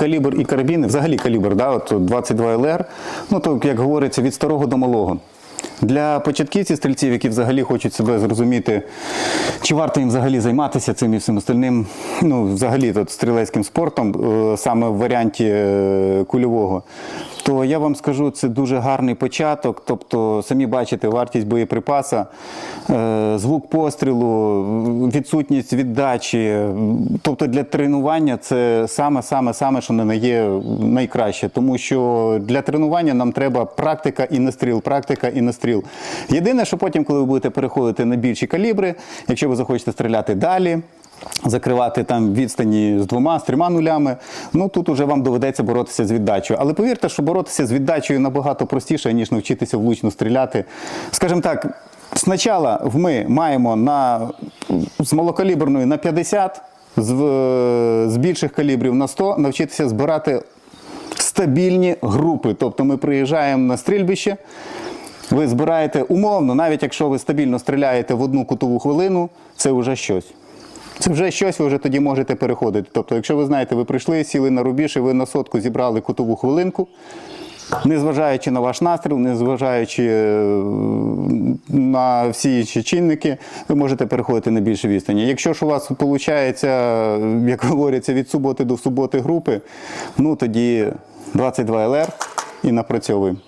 калібр і карабіни, взагалі калібр, да, от 22 ЛР, ну то, як говориться, від старого до малого. Для початківців стрільців, які взагалі хочуть себе зрозуміти, чи варто їм взагалі займатися цим і всім остальним, ну, взагалі тут, стрілецьким спортом, е, саме в варіанті е, кульового, то я вам скажу, це дуже гарний початок. Тобто, самі бачите, вартість боєприпаса, е, звук пострілу, відсутність віддачі. Тобто для тренування це саме, саме, саме, що не є найкраще. Тому що для тренування нам треба практика і настріл, практика і настріл. Єдине, що потім, коли ви будете переходити на більші калібри, якщо ви захочете стріляти далі. Закривати там відстані з двома, з трьома нулями. Ну тут уже вам доведеться боротися з віддачею. Але повірте, що боротися з віддачею набагато простіше, ніж навчитися влучно стріляти. Скажімо так, спочатку ми маємо на, з малокаліберної на 50, з, з більших калібрів на 100 навчитися збирати стабільні групи. Тобто ми приїжджаємо на стрільбище. Ви збираєте умовно, навіть якщо ви стабільно стріляєте в одну кутову хвилину, це вже щось. Це вже щось, ви вже тоді можете переходити. Тобто, якщо ви знаєте, ви прийшли, сіли на рубіж, і ви на сотку зібрали кутову хвилинку, незважаючи на ваш настріл, незважаючи е, на всі інші чинники, ви можете переходити на більше відстані. Якщо ж у вас виходить, як говориться, від суботи до суботи групи, ну тоді 22 ЛР і напрацьовуємо.